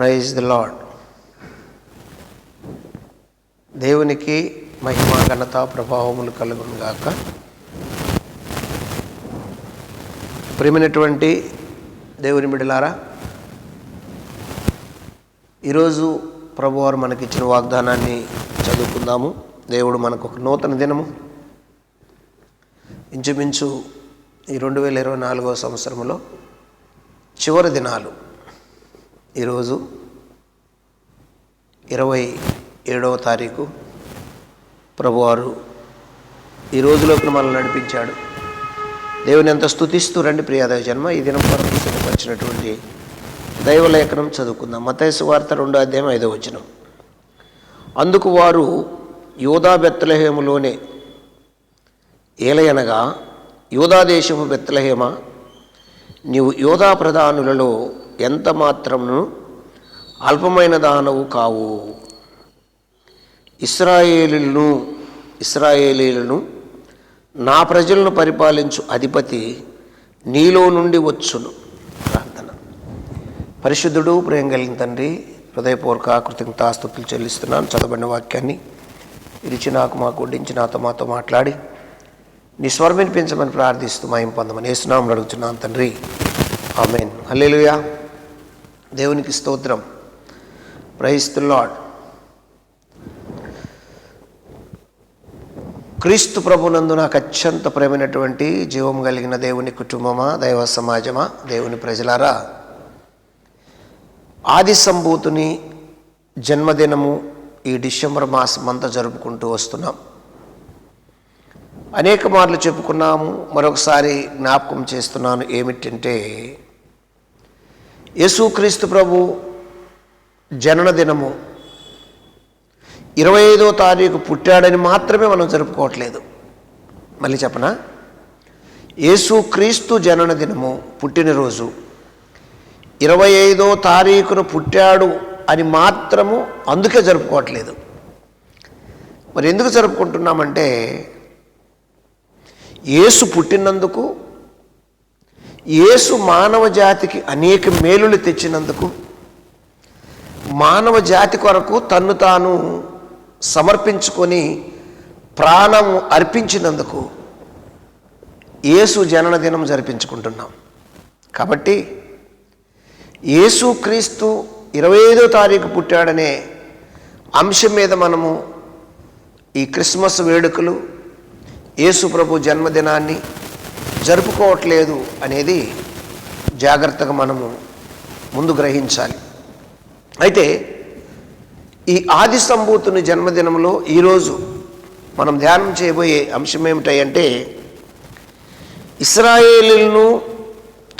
Praise the lord దేవునికి మహిమ ఘనత ప్రభావములు కలుగును గాక. ప్రేమైనటువంటి దేవుని మిడిలారా ఈరోజు ప్రభువారు మనకిచ్చిన వాగ్దానాన్ని చదువుకుందాము. దేవుడు మనకు ఒక నూతన దినము. ఇంచుమించు ఈ రెండు వేల ఇరవై నాలుగవ సంవత్సరంలో చివరి దినాలు. ఈరోజు ఇరవై ఏడవ తారీఖు. ప్రభువారు ఈ రోజులోకి మనల్ని నడిపించాడు. దేవుని ఎంత స్థుతిస్తూ రండి ప్రియాదయ జన్మ. ఈ దినం కొరకు సిద్ధపరిచినటువంటి దైవలేఖనం చదువుకుందాం. మతేసు వార్త రెండో అధ్యాయం ఐదో వచనం. అందుకు వారు యోధా బెత్తలహేములోనే ఏలయనగా యోధాదేశము బెత్తలహేమ నీవు యోధా ప్రధానులలో ఎంత మాత్రమును అల్పమైన దానవు కావు. ఇస్రాయేలీలను ఇస్రాయేలీలను నా ప్రజలను పరిపాలించు అధిపతి నీలో నుండి వచ్చును. ప్రార్థన. పరిశుద్ధుడు ప్రేమ కలిగిన తండ్రి హృదయపూర్వక కృతజ్ఞతాస్తుతులు చెల్లిస్తున్నాను. చదవబడిన వాక్యాన్ని ఇరిచి నాకు మాకు వడ్డించి నాతో మాతో మాట్లాడి నీ స్వరం వినిపించమని ప్రార్థిస్తూ మాయం పొందమని వేస్తున్నామని అడుగుతున్నాను తండ్రి. ఆమెన్. హల్లెలూయా. దేవునికి స్తోత్రం. ప్రైస్తు లాడ్ క్రీస్తు ప్రభునందు నాకు అత్యంత ప్రేమైనటువంటి జీవం కలిగిన దేవుని కుటుంబమా దైవ సమాజమా దేవుని ప్రజలారా? ఆది సంభూతుని జన్మదినము ఈ డిసెంబర్ మాసం అంతా జరుపుకుంటూ వస్తున్నాం. అనేక మార్లు చెప్పుకున్నాము మరొకసారి జ్ఞాపకం చేస్తున్నాను ఏమిటంటే యేసుక్రీస్తు ప్రభు జనన దినము ఇరవై ఐదో తారీఖు పుట్టాడని మాత్రమే మనం జరుపుకోవట్లేదు. మళ్ళీ చెప్పనా? యేసుక్రీస్తు జనన దినము పుట్టినరోజు ఇరవై ఐదో తారీఖున పుట్టాడు అని మాత్రము అందుకే జరుపుకోవట్లేదు. మరి ఎందుకు జరుపుకుంటున్నామంటే యేసు పుట్టినందుకు యేసు మానవ జాతికి అనేక మేలులు తెచ్చినందుకు మానవ జాతి కొరకు తన్ను తాను సమర్పించుకొని ప్రాణం అర్పించినందుకు యేసు జననదినం జరిపించుకుంటున్నాం. కాబట్టి యేసు క్రీస్తు ఇరవై ఐదో తారీఖు పుట్టాడనే అంశం మీద మనము ఈ క్రిస్మస్ వేడుకలు యేసు ప్రభు జన్మదినాన్ని జరుపుకోవట్లేదు అనేది జాగ్రత్తగా మనము ముందు గ్రహించాలి. అయితే ఈ ఆది సంభూతుని జన్మదినంలో ఈరోజు మనం ధ్యానం చేయబోయే అంశం ఏమిటంటే ఇస్రాయేలీలను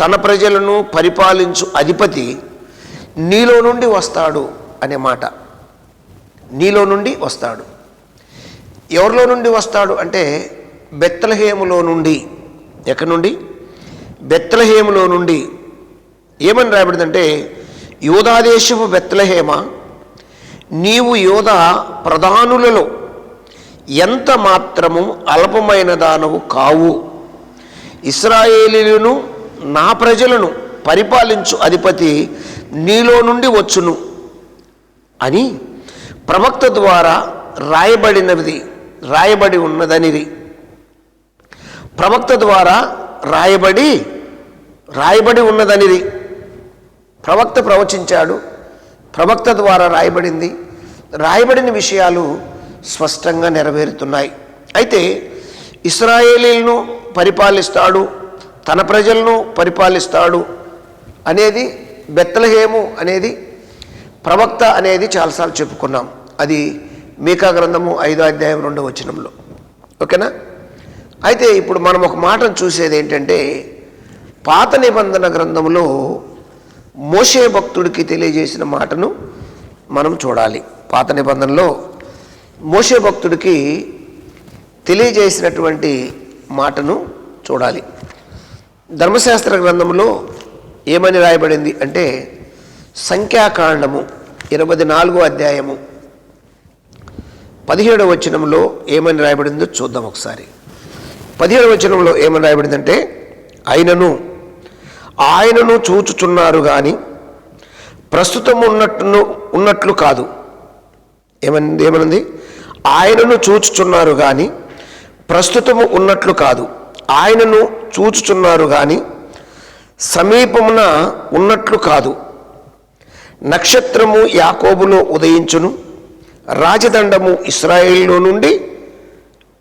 తన ప్రజలను పరిపాలించు అధిపతి నీలో నుండి వస్తాడు అనే మాట. నీలో నుండి వస్తాడు. ఎవరిలో నుండి వస్తాడు అంటే బెత్తలహేములో నుండి. ఎక్కడి నుండి? బెత్తలహేములో నుండి. ఏమని రాబడిందంటే యోధాదేశము బెత్తలహేమ నీవు యోధ ప్రధానులలో ఎంత మాత్రము అల్పమైన దానవు కావు. ఇస్రాయేలీలను నా ప్రజలను పరిపాలించు అధిపతి నీలో నుండి వచ్చును అని ప్రవక్త ద్వారా రాయబడినది రాయబడి ఉన్నదనిది. ప్రవక్త ద్వారా రాయబడి రాయబడి ఉన్నదనిది. ప్రవక్త ప్రవచించాడు ప్రవక్త ద్వారా రాయబడింది. రాయబడిన విషయాలు స్పష్టంగా నెరవేరుతున్నాయి. అయితే ఇస్రాయేలీలను పరిపాలిస్తాడు తన ప్రజలను పరిపాలిస్తాడు అనేది బెత్తలహేము అనేది ప్రవక్త అనేది చాలాసార్లు చెప్పుకున్నాం. అది మీకా గ్రంథము ఐదో అధ్యాయం రెండో వచనంలో. ఓకేనా? అయితే ఇప్పుడు మనం ఒక మాటను చూసేది ఏంటంటే పాత నిబంధన గ్రంథంలో మోషే భక్తుడికి తెలియజేసిన మాటను మనం చూడాలి. పాత నిబంధనలో మోషే భక్తుడికి తెలియజేసినటువంటి మాటను చూడాలి. ధర్మశాస్త్ర గ్రంథంలో ఏమని రాయబడింది అంటే సంఖ్యాకాండము ఇరవై నాలుగో అధ్యాయము పదిహేడవ వచనంలో ఏమని రాయబడిందో చూద్దాం ఒకసారి. పదిహేడవ వచనంలో ఏమని రాయబడిందంటే ఆయనను ఆయనను చూచుచున్నారు కానీ ప్రస్తుతం ఉన్నట్టును ఉన్నట్లు కాదు. ఏమంది ఏమనుంది? ఆయనను చూచుచున్నారు కానీ ప్రస్తుతము ఉన్నట్లు కాదు. ఆయనను చూచుచున్నారు కానీ సమీపమున ఉన్నట్లు కాదు. నక్షత్రము యాకోబులో ఉదయించును రాజదండము ఇస్రాయేల్లో నుండి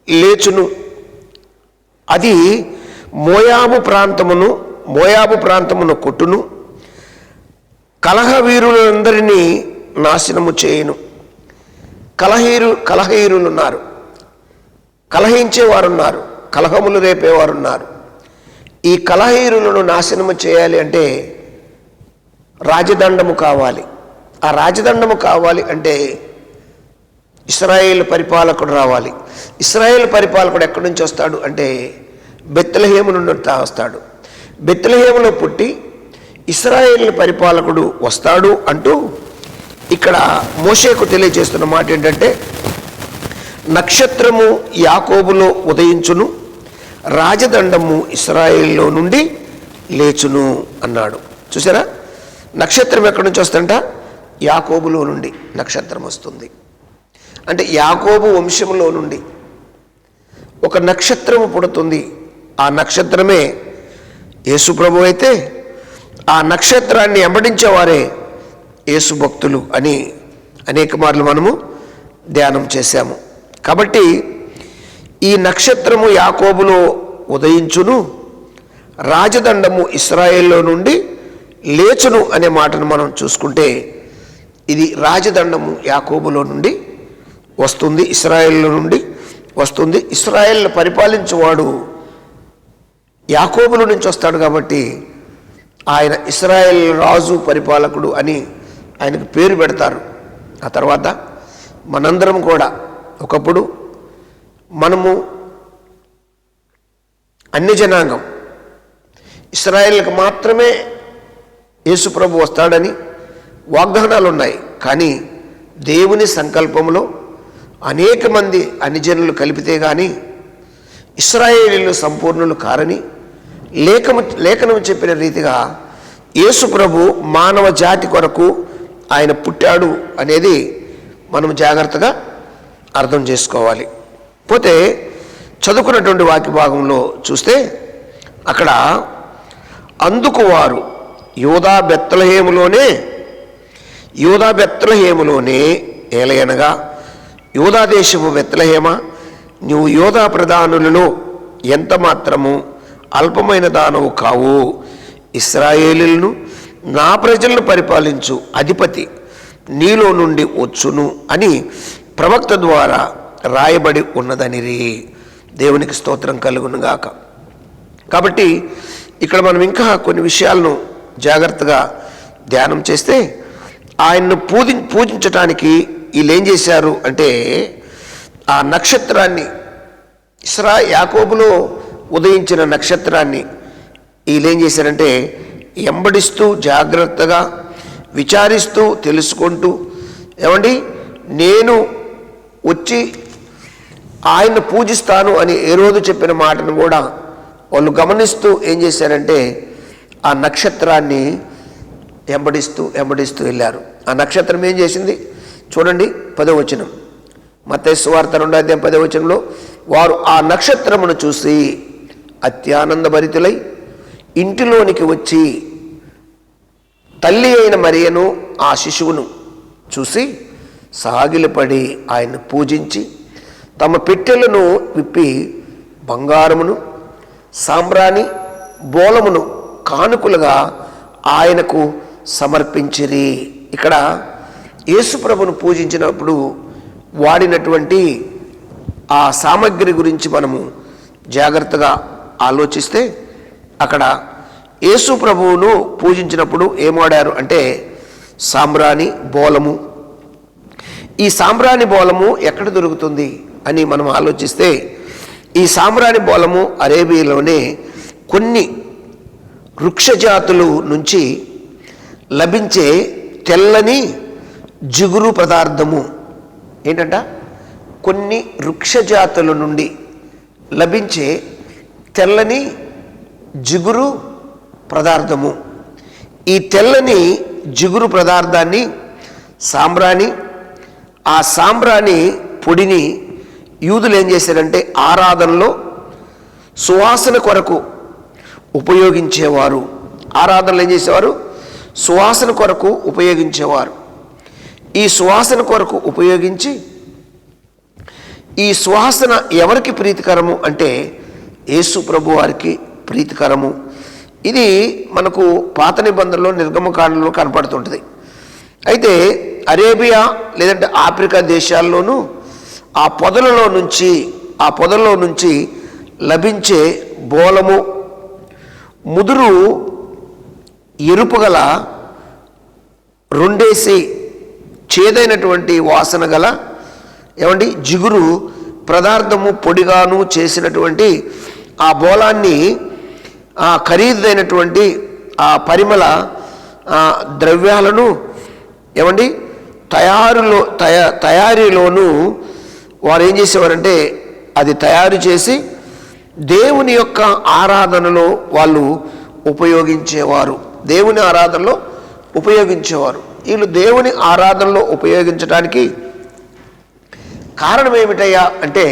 లేచును. అది మోయాబు ప్రాంతమును మోయాబు ప్రాంతమును కొట్టును కలహ వీరులందరినీ నాశనము చేయును. కలహీరు కలహీరులున్నారు. కలహించేవారున్నారు కలహములు రేపేవారున్నారు. ఈ కలహీరులను నాశనము చేయాలి అంటే రాజదండము కావాలి. ఆ రాజదండము కావాలి అంటే ఇస్రాయేల్ పరిపాలకుడు రావాలి. ఇస్రాయేల్ పరిపాలకుడు ఎక్కడి నుంచి వస్తాడు అంటే బెత్తలహేము నుండి వస్తాడు. బెత్తలహేములో పుట్టి ఇస్రాయేల్ పరిపాలకుడు వస్తాడు అంటూ ఇక్కడ మోషేకు తెలియజేస్తున్న మాట ఏంటంటే నక్షత్రము యాకోబులో ఉదయించును రాజదండము ఇస్రాయేల్లో నుండి లేచును అన్నాడు. చూసారా నక్షత్రం ఎక్కడి నుంచి వస్తుంట యాకోబులో నుండి నక్షత్రం వస్తుంది. అంటే యాకోబు వంశంలో నుండి ఒక నక్షత్రము పుడుతుంది. ఆ నక్షత్రమే యేసుప్రభు అయితే ఆ నక్షత్రాన్ని వెంబడించేవారే యేసు భక్తులు అని అనేక మార్లు మనము ధ్యానం చేశాము. కాబట్టి ఈ నక్షత్రము యాకోబులో ఉదయించును రాజదండము ఇస్రాయేల్లో నుండి లేచును అనే మాటను మనం చూసుకుంటే ఇది రాజదండము యాకోబులో నుండి వస్తుంది ఇస్రాయేల్లో నుండి వస్తుంది. ఇస్రాయేల్ పరిపాలించేవాడు యాకోబుల నుంచి వస్తాడు కాబట్టి ఆయన ఇస్రాయేల్ రాజు పరిపాలకుడు అని ఆయనకు పేరు పెడతారు. ఆ తర్వాత మనందరం కూడా ఒకప్పుడు మనము అన్ని జనాంగం ఇస్రాయేల్కి మాత్రమే యేసుప్రభు వస్తాడని వాగ్దానాలు ఉన్నాయి కానీ దేవుని సంకల్పంలో అనేక మంది అన్ని జనులు కలిపితే కానీ ఇస్రాయేలీలు సంపూర్ణులు కారని లేఖము లేఖనం చెప్పిన రీతిగా యేసు ప్రభు మానవ జాతి కొరకు ఆయన పుట్టాడు అనేది మనం జాగ్రత్తగా అర్థం చేసుకోవాలి. పోతే చదువుకున్నటువంటి వాక్య భాగంలో చూస్తే అక్కడ అందుకు వారు యోధా బెత్తలహేములోనే యోధా బెత్తలహేములోనే ఏలయనగా యోధా దేశము బెత్తలహేమ నువ్వు యోధా ప్రధానులలో ఎంత మాత్రము అల్పమైన దానవు కావు. ఇస్రాయేలీలను నా ప్రజలను పరిపాలించు అధిపతి నీలో నుండి వచ్చును అని ప్రవక్త ద్వారా రాయబడి ఉన్నదనిరి. దేవునికి స్తోత్రం కలుగునుగాక. కాబట్టి ఇక్కడ మనం ఇంకా కొన్ని విషయాలను జాగ్రత్తగా ధ్యానం చేస్తే ఆయన్ను పూజి పూజించటానికి వీళ్ళు ఏం చేశారు అంటే ఆ నక్షత్రాన్ని ఇస్రా యాకోబులో ఉదయించిన నక్షత్రాన్ని వీళ్ళు ఏం చేశారంటే ఎంబడిస్తూ జాగ్రత్తగా విచారిస్తూ తెలుసుకుంటూ ఏమండి? నేను వచ్చి ఆయన్ను పూజిస్తాను అని ఏ రోజు చెప్పిన మాటను కూడా వాళ్ళు గమనిస్తూ ఏం చేశారంటే ఆ నక్షత్రాన్ని ఎంబడిస్తూ ఎంబడిస్తూ వెళ్ళారు. ఆ నక్షత్రం ఏం చేసింది? చూడండి పదవచనం మతేశ్వార్త రెండో అధ్యాయం పదవచనంలో వారు ఆ నక్షత్రమును చూసి అత్యానందభరితులై ఇంటిలోనికి వచ్చి తల్లి అయిన మరియను ఆ శిశువును చూసి సాగిలపడి ఆయన్ను పూజించి తమ పెట్టెలను విప్పి బంగారమును సాంబ్రాణి బోలమును కానుకలుగా ఆయనకు సమర్పించిరి. ఇక్కడ యేసుప్రభును పూజించినప్పుడు వాడినటువంటి ఆ సామగ్రి గురించి మనము జాగ్రత్తగా ఆలోచిస్తే అక్కడ యేసు ప్రభువును పూజించినప్పుడు ఏమాడారు అంటే సాంబ్రాణి బోలము. ఈ సాంబ్రాణి బోలము ఎక్కడ దొరుకుతుంది అని మనం ఆలోచిస్తే ఈ సాంబ్రాణి బోలము అరేబియాలోనే కొన్ని వృక్షజాతులు నుంచి లభించే తెల్లని జిగురు పదార్థము ఏంటంట? కొన్ని వృక్షజాతుల నుండి లభించే తెల్లని జిగురు పదార్థము. ఈ తెల్లని జిగురు పదార్థాన్ని సాంబ్రాణి ఆ సాంబ్రాణి పొడిని యూదులు ఏం చేశారంటే ఆరాధనలో సువాసన కొరకు ఉపయోగించేవారు. ఆరాధనలు ఏం చేసేవారు? సువాసన కొరకు ఉపయోగించేవారు. ఈ సువాసన కొరకు ఉపయోగించి ఈ సువాసన ఎవరికి ప్రీతికరము అంటే యేసు ప్రభు వారికి ప్రీతికరము. ఇది మనకు పాత నిబంధనలో నిర్గమకాండంలో కనపడుతుంటుంది. అయితే అరేబియా లేదంటే ఆఫ్రికా దేశాల్లోనూ ఆ పొదలలో నుంచి ఆ పొదల్లో నుంచి లభించే బోలము ముదురు ఎరుపుగల రెండేసి చేదైనటువంటి వాసన గల ఏమండి? జిగురు పదార్థము పొడిగాను చేసినటువంటి ఆ బోలాన్ని ఆ ఖరీదైనటువంటి ఆ పరిమళ ద్రవ్యాలను ఏమండి? తయారులో తయా తయారీలోనూ వారు ఏం చేసేవారంటే అది తయారు చేసి దేవుని యొక్క ఆరాధనలో వాళ్ళు ఉపయోగించేవారు. దేవుని ఆరాధనలో ఉపయోగించేవారు. వీళ్ళు దేవుని ఆరాధనలో ఉపయోగించడానికి కారణం ఏమిటయ్యా అంటే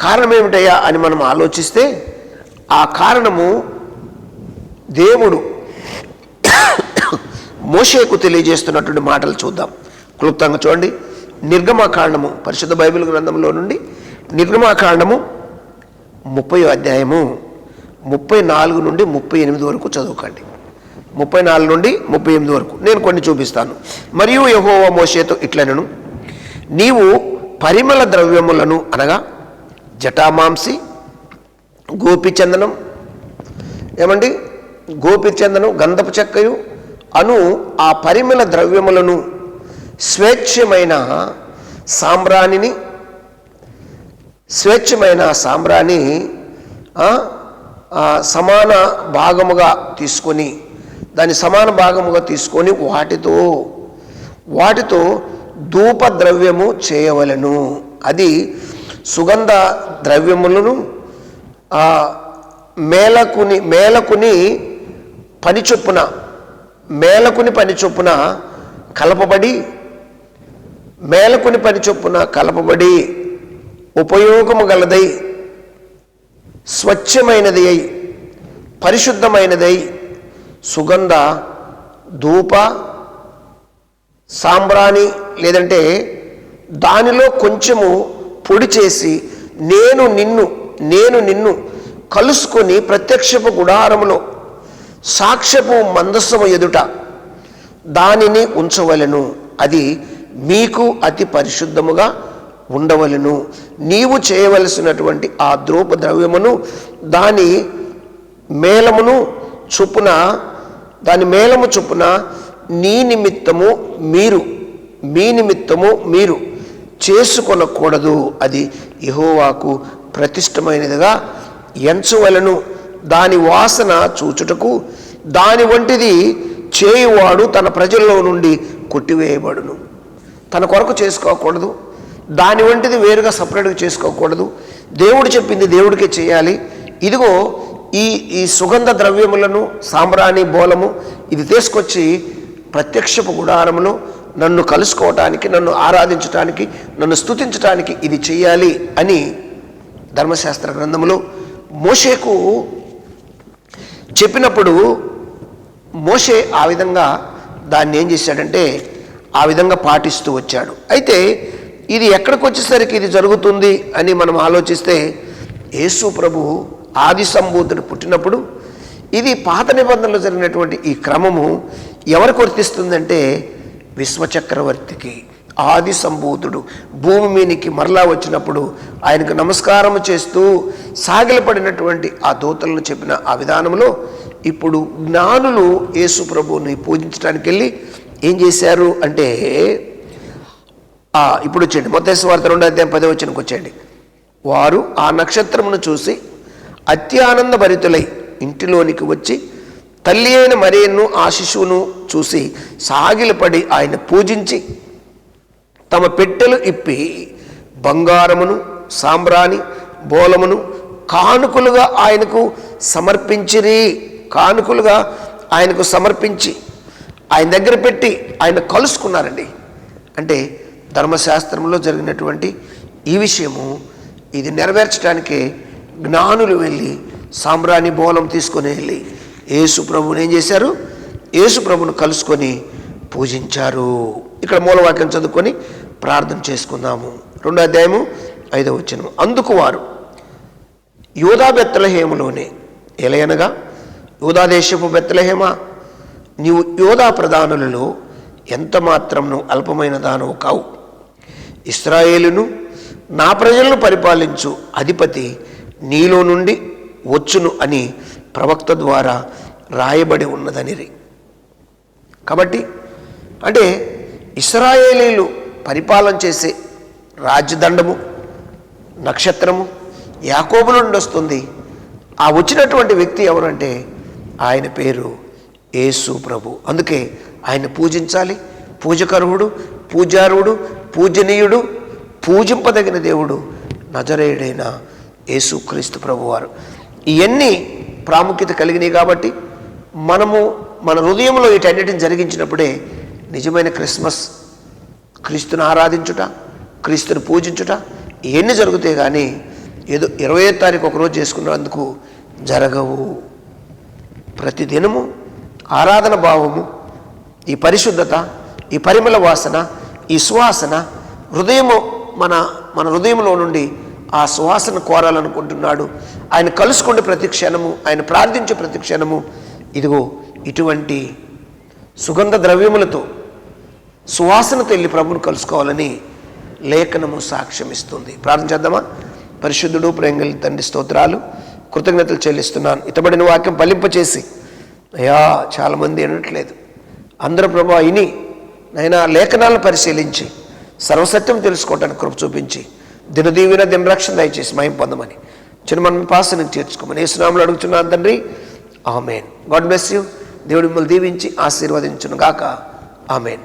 కారణం ఏమిటయ్యా అని మనం ఆలోచిస్తే ఆ కారణము దేవుడు మోషేకు తెలియజేస్తున్నటువంటి మాటలు చూద్దాం. క్లుప్తంగా చూడండి. నిర్గమాకాండము పరిశుద్ధ బైబిల్ గ్రంథంలో నుండి నిర్గమాకాండము ముప్పై అధ్యాయము ముప్పై నాలుగు నుండి ముప్పై ఎనిమిది వరకు చదువుకోండి. ముప్పై నాలుగు నుండి ముప్పై ఎనిమిది వరకు. నేను కొన్ని చూపిస్తాను. మరియు యహోవ మోషేతో ఇట్లనను నీవు పరిమళ ద్రవ్యములను అనగా జటామాంసి గోపిచందనం ఏమండి? గోపిచందనం గంధపు చెక్కయు అను ఆ పరిమళ ద్రవ్యములను స్వేచ్ఛమైన సాంబ్రాణిని స్వేచ్ఛమైన సాంబ్రాణి సమాన భాగముగా తీసుకొని దాని సమాన భాగముగా తీసుకొని వాటితో వాటితో ధూప ద్రవ్యము చేయవలెను. అది సుగంధ ద్రవ్యములను ఆ, మేలకుని మేలకుని పని చొప్పున మేలకుని పని చొప్పున కలపబడి మేలకుని పని చొప్పున కలపబడి ఉపయోగము గలదై స్వచ్ఛమైనది అయి పరిశుద్ధమైనదై సుగంధ ధూప సాంబ్రాణి లేదంటే దానిలో కొంచెము పొడి చేసి నేను నిన్ను నేను నిన్ను కలుసుకొని ప్రత్యక్షపు గుడారములో సాక్ష్యపు మందస్సము ఎదుట దానిని ఉంచవలెను. అది మీకు అతి పరిశుద్ధముగా ఉండవలెను. నీవు చేయవలసినటువంటి ఆ ద్రూప ద్రవ్యమును దాని మేళమును చొప్పున దాని మేళము చొప్పున నీ నిమిత్తము మీరు మీ నిమిత్తము మీరు చేసుకొనకూడదు. అది యెహోవాకు ప్రతిష్టమైనదిగా ఎంచవలను దాని వాసన చూచుటకు దాని వంటిది చేయువాడు తన ప్రజల్లో నుండి కొట్టివేయబడును. తన కొరకు చేసుకోకూడదు. దాని వంటిది వేరుగా సపరేట్గా చేసుకోకూడదు. దేవుడు చెప్పింది దేవుడికే చేయాలి. ఇదిగో ఈ ఈ సుగంధ ద్రవ్యములను సాంబ్రాణి బోలము ఇది తీసుకొచ్చి ప్రత్యక్షపు గుడారమును నన్ను కలుసుకోవటానికి నన్ను ఆరాధించటానికి నన్ను స్తుతించటానికి ఇది చేయాలి అని ధర్మశాస్త్ర గ్రంథంలో మోషేకు చెప్పినప్పుడు మోషే ఆ విధంగా దాన్ని ఏం చేశాడంటే ఆ విధంగా పాటిస్తూ వచ్చాడు. అయితే ఇది ఎక్కడికి వచ్చేసరికి ఇది జరుగుతుంది అని మనం ఆలోచిస్తే యేసు ప్రభు ఆది సంబూతుడు పుట్టినప్పుడు ఇది పాత నిబంధనలు జరిగినటువంటి ఈ క్రమము ఎవరికి వర్తిస్తుందంటే విశ్వచక్రవర్తికి ఆది సంభూతుడు భూమి మీనికి మరలా వచ్చినప్పుడు ఆయనకు నమస్కారం చేస్తూ సాగిలపడినటువంటి ఆ దూతలను చెప్పిన ఆ విధానంలో ఇప్పుడు జ్ఞానులు యేసు ప్రభువుని పూజించడానికి వెళ్ళి ఏం చేశారు అంటే ఇప్పుడు వచ్చేయండి. మొత్తం వార్త రెండో అధ్యాయం పదే వచ్చినకు వచ్చేయండి. వారు ఆ నక్షత్రమును చూసి అత్యానంద భరితులై ఇంటిలోనికి వచ్చి తల్లి అయిన మరియను ఆ శిశువును చూసి సాగిలపడి ఆయన పూజించి తమ పెట్టెలు ఇప్పి బంగారమును సాంబ్రాణి బోలమును కానుకలుగా ఆయనకు సమర్పించిరి. కానుకలుగా ఆయనకు సమర్పించి ఆయన దగ్గర పెట్టి ఆయన కలుసుకున్నారండి. అంటే ధర్మశాస్త్రంలో జరిగినటువంటి ఈ విషయము ఇది నెరవేర్చడానికే జ్ఞానులు వెళ్ళి సాంబ్రాణి బోలం తీసుకొని వెళ్ళి యేసు ప్రభుని ఏం చేశారు? యేసు ప్రభును కలుసుకొని పూజించారు. ఇక్కడ మూలవాక్యం చదువుకొని ప్రార్థన చేసుకుందాము. రెండో అధ్యాయము ఐదవ వచ్చిన అందుకు వారు యూదా బెత్తలహేములోనే ఎలయనగా యూదా దేశపు బెత్తలహేమ నీవు యోధా ప్రధానులలో ఎంత మాత్రంను అల్పమైన దానవు కావు. ఇస్రాయేలును నా ప్రజలను పరిపాలించు అధిపతి నీలో నుండి వచ్చును అని ప్రవక్త ద్వారా రాయబడి ఉన్నదనిరి కాబట్టి అంటే ఇస్రాయేలీలు పరిపాలన చేసే రాజ్యదండము నక్షత్రము యాకోబు నుండి వస్తుంది. ఆ వచ్చినటువంటి వ్యక్తి ఎవరంటే ఆయన పేరు యేసు ప్రభు. అందుకే ఆయన పూజించాలి. పూజకరువుడు పూజారుడు పూజనీయుడు పూజింపదగిన దేవుడు నజరేయుడైన యేసుక్రీస్తు ప్రభువారు. ఇవన్నీ ప్రాముఖ్యత కలిగినాయి కాబట్టి మనము మన హృదయంలో వీటన్నిటిని జరిగించినప్పుడే నిజమైన క్రిస్మస్ క్రీస్తుని ఆరాధించుట క్రీస్తుని పూజించుట ఇవన్నీ జరుగుతాయి కానీ ఏదో ఇరవై తారీఖు ఒకరోజు చేసుకున్నందుకు జరగవు. ప్రతిదినము ఆరాధన భావము ఈ పరిశుద్ధత ఈ పరిమళ వాసన ఈ సువాసన హృదయము మన మన హృదయంలో నుండి ఆ సువాసన కోరాలనుకుంటున్నాడు. ఆయన కలుసుకుంటే ప్రతి క్షణము ఆయన ప్రార్థించే ప్రతి క్షణము. ఇదిగో ఇటువంటి సుగంధ ద్రవ్యములతో సువాసనతో వెళ్ళి ప్రభుని కలుసుకోవాలని లేఖనము సాక్ష్యం ఇస్తుంది ప్రార్థన చేద్దామా? పరిశుద్ధుడు ప్రేంగలి తండ్రి స్తోత్రాలు. కృతజ్ఞతలు చెల్లిస్తున్నాను. ఇతబడిన వాక్యం ఫలింపచేసి అయ్యా చాలామంది వినట్లేదు అందరూ ప్రభు ఇని నైనా లేఖనాలను పరిశీలించి సర్వసత్యం తెలుసుకోవటానికి కృప చూపించి దినదీవిన దినరక్షణ దయచేసి మయం పొందమని. చిన్న మన తీర్చుకోమని చేర్చుకోమని ఏ అడుగుతున్నాను తండ్రి. ఆమెన్. God bless you. దేవుడి మిమ్మల్ని దీవించి ఆశీర్వదించును గాక ఆమెన్.